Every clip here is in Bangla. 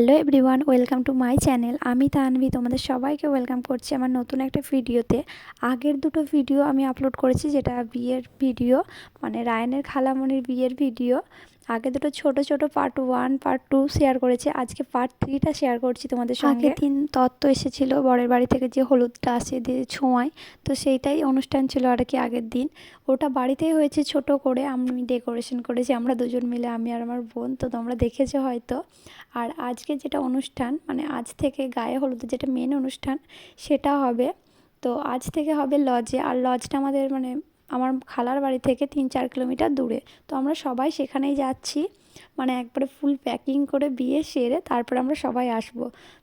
Hello everyone, welcome to my channel. আমি তানভি, তোমাদের সবাইকে ওয়েলকাম করছি আমার নতুন একটা ভিডিওতে। আগের দুটো ভিডিও আমি আপলোড করেছি, যেটা বিয়ের ভিডিও মানে রায়নের খালামনির বিয়ের ভিডিও। আগে দুটো ছোট ছোট part one part two share করেছি। আজকে পার্ট থ্রিটা শেয়ার করছি তোমাদের সঙ্গে। দিন তত্ত্ব এসেছিল বরের বাড়ি থেকে যে হলুদটা আসে দিয়ে ছোঁয়ায়। তো সেইটাই অনুষ্ঠান ছিল আর কি আগের দিন। ওটা বাড়িতেই হয়েছে ছোট করে আমি ডেকোরেশন করেছি আমরা দুজন মিলে আমি আর আমার বোন তো তোমরা দেখেছ হয়তো। আর আজকে যেটা অনুষ্ঠান মানে আজ থেকে গায়ে হলুদের যেটা মেন অনুষ্ঠান সেটা হবে। তো আজ থেকে হবে লজে আর লজটা আমাদের মানে আমার খালার বাড়ি থেকে তিন চার কিলোমিটার দূরে। তো আমরা সবাই সেখানেই যাচ্ছি। মানে একবারে ফুল প্যাকিং করে বিয়ে সেরে তারপর আমরা সবাই আসব।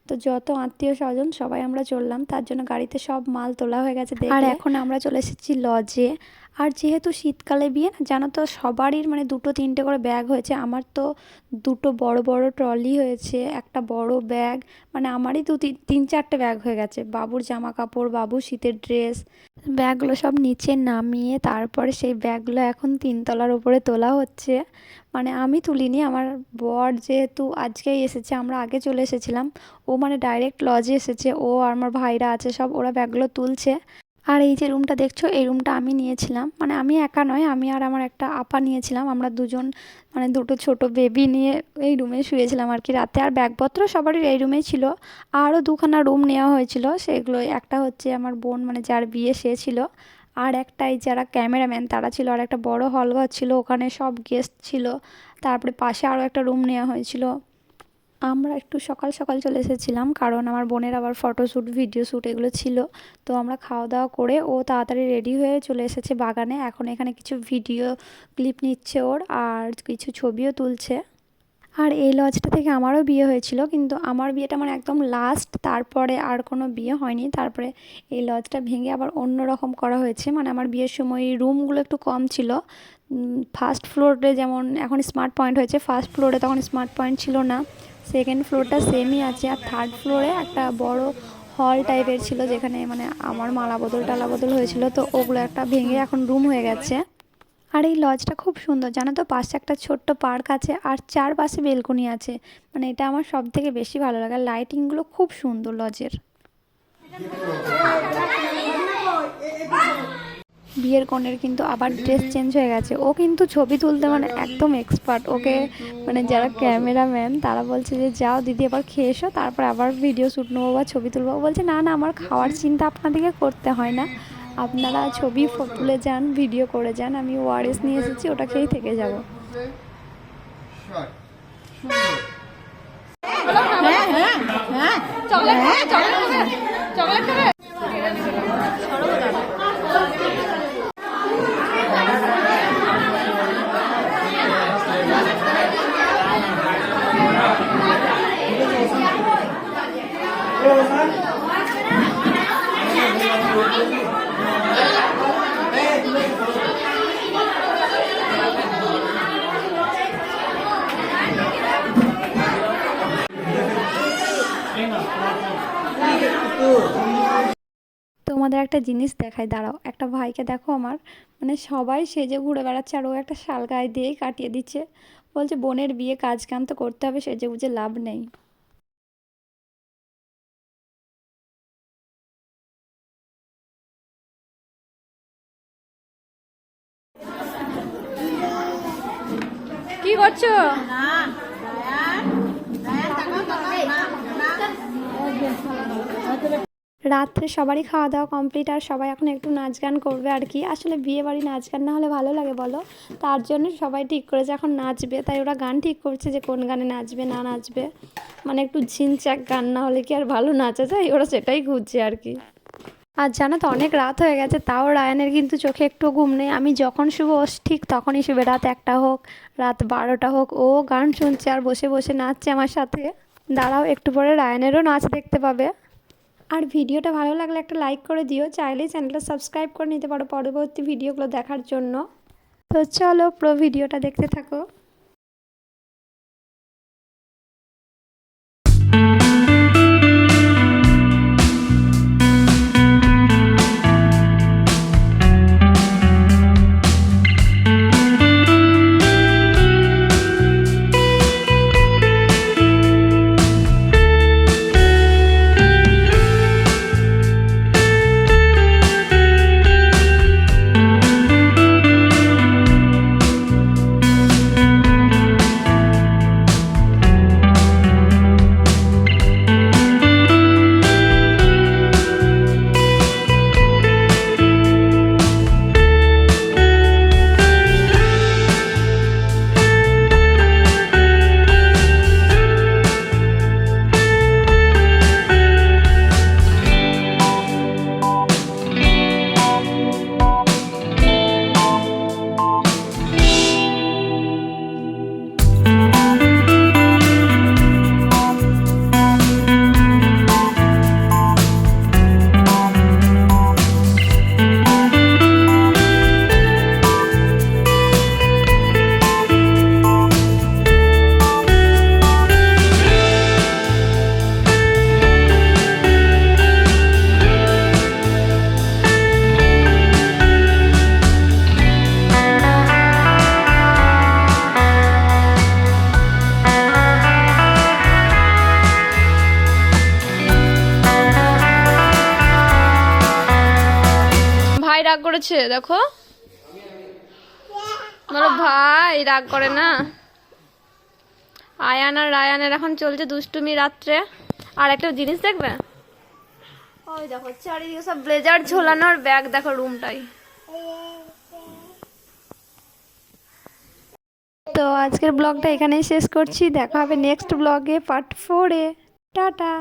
তো যত আত্মীয় স্বজন, সবাই আমরা চললাম। তার জন্য গাড়িতে সব মাল তোলা হয়ে গেছে আর এখন আমরা চলে এসেছি লজে আর যেহেতু শীতকালে বিয়ে না, জানো তো সবারই মানে দুটো তিনটে করে ব্যাগ হয়েছে। আমার তো দুটো বড় বড় ট্রলি হয়েছে, একটা বড় ব্যাগ মানে আমারই দু তিন চারটে ব্যাগ হয়ে গেছে। বাবুর জামা কাপড় বাবুর শীতের ড্রেস ব্যাগগুলো সব নিচে নামিয়ে তারপরে সেই ব্যাগগুলো এখন তিনতলার উপরে তোলা হচ্ছে। মানে আমি তুলিনি, আমার বর যেহেতু আজকেই এসেছে, আমরা আগে চলে এসেছিলাম। ও মানে ডাইরেক্ট লজে এসেছে, ও আর আমার ভাইরা আছে, সব ওরা ব্যাগগুলো তুলছে। আর এই যে রুমটা দেখছ, এই রুমটা আমি নিয়েছিলাম। মানে আমি একা নয়, আমি আর আমার একটা আপা নিয়েছিলাম। আমরা দুজন মানে দুটো ছোট বেবি নিয়ে এই রুমে শুয়েছিলাম আর কি রাতে। আর ব্যাগপত্র সবারই এই রুমেই ছিল। আরও দুখানা রুম নেওয়া হয়েছিল। সেগুলো, একটা হচ্ছে আমার বোন মানে যার বিয়ে সে ছিল। আর একটাই যারা ক্যামেরাম্যান তারা ছিল। আর একটা বড় হল ঘর ছিল, ওখানে সব গেস্ট ছিল। তারপরে পাশে আরও একটা রুম নেওয়া হয়েছিল। আমরা একটু সকাল সকাল চলে এসেছিলাম, কারণ আমার বোনের আবার ফটোশ্যুট ভিডিও শ্যুট এগুলো ছিল। তো আমরা খাওয়া দাওয়া করে ও তাড়াতাড়ি রেডি হয়ে চলে এসেছে বাগানে। এখন এখানে কিছু ভিডিও ক্লিপ নিচ্ছে ওর আর কিছু ছবিও তুলছে। আর এই লজটা থেকে আমারও বিয়ে হয়েছিল, কিন্তু আমার বিয়েটা মানে একদম লাস্ট তারপরে আর কোনো বিয়ে হয়নি। তারপরে এই লজটা ভেঙে আবার অন্য রকম করা হয়েছে। মানে আমার বিয়ের সময় রুমগুলো একটু কম ছিল। ফার্স্ট ফ্লোরে যেমন এখন স্মার্ট পয়েন্ট হয়েছে ফার্স্ট ফ্লোরে তখন স্মার্ট পয়েন্ট ছিল না। সেকেন্ড ফ্লোরটা সেমই আছে। আর থার্ড ফ্লোরে একটা বড় হল টাইপের ছিল, যেখানে মানে আমার মালা বদল, টালা বদল হয়েছিল। তো ওগুলো একটা ভেঙে এখন রুম হয়ে গেছে। আর এই লজটা খুব সুন্দর। জানো তো, পাশে একটা ছোট্ট পার্ক আছে, আর চারপাশে বেলকনি আছে। মানে এটা আমার সব থেকে বেশি ভালো লাগে। লাইটিংগুলো খুব সুন্দর লজের বিয়ের কনের কিন্তু আবার ড্রেস চেঞ্জ হয়ে গেছে। ও কিন্তু ছবি তুলতে মানে একদম এক্সপার্ট ওকে মানে যারা ক্যামেরাম্যান তারা বলছে যে, যাও দিদি, এবার খেয়ে এসো, তারপর আবার ভিডিও শ্যুট নেব বা ছবি তুলবো। বলছে, না না, আমার খাওয়ার চিন্তা আপনাদেরকে করতে হয় না। আপনারা ছবি তুলে যান ভিডিও করে যান। আমি ওআরএস নিয়ে এসেছি ওটা খেয়েই থেকে যাব। হ্যাঁ হ্যাঁ হ্যাঁ। চকলেট চকলেট চকলেট তোমাদের একটা জিনিস দেখায় দাঁড়াও। একটা ভাইকে দেখো আমার। মানে সবাই সেজে ঘুরে বেড়াচ্ছে আর ও একটা শাল গায়ে দিয়েই কাটিয়ে দিচ্ছে। বলছে, বোনের বিয়ে কাজ কাম তো করতে হবে, সেজে বুঝে লাভ নেই। কি করছ? রাত্রে সবারই খাওয়া দাওয়া কমপ্লিট আর সবাই এখন একটু নাচ গান করবে আর কি। আসলে বিয়ে বাড়ি নাচ গান না হলে ভালো লাগে বলো? তার জন্য সবাই ঠিক করেছে, এখন নাচবে। তাই ওরা গান ঠিক করছে যে কোন গানে নাচবে, না নাচবে। মানে একটু ঝিনচাক গান না হলে কি আর ভালো নাচা যায়? ওরা সেটাই খুঁজছে আর কি। আর জানো তো, অনেক রাত হয়ে গেছে, তাও রায়ানের কিন্তু চোখে একটু ঘুম নেই। আমি যখন শুভ ঠিক তখনই শুভে রাত একটা হোক, রাত বারোটা হোক, ও গান শুনছে আর বসে বসে নাচছে আমার সাথে। দাঁড়াও, একটু পরে রায়ানেরও নাচ দেখতে পাবে। আর ভিডিওটা ভালো লাগলে একটা লাইক করে দিও, চাইলেই চ্যানেলটা সাবস্ক্রাইব করে নিতে পারো পরবর্তী ভিডিওগুলো দেখার জন্য। তো চলো, পুরো ভিডিওটা দেখতে থাকো। করেছে দেখো। বলো, ভাই, রাগ করে না। আয়ান আর রায়ানের এখন চলছে দুষ্টুমি রাত্রে। আর একটা জিনিস দেখবে? ওই দেখো, চারিদিকে সব ব্লেজার ঝোলানোর ব্যাগ, দেখো রুমটাই। তো আজকের ব্লগটা এখানেই শেষ করছি, দেখা হবে নেক্সট ব্লগে পার্ট ফোরে টাটা।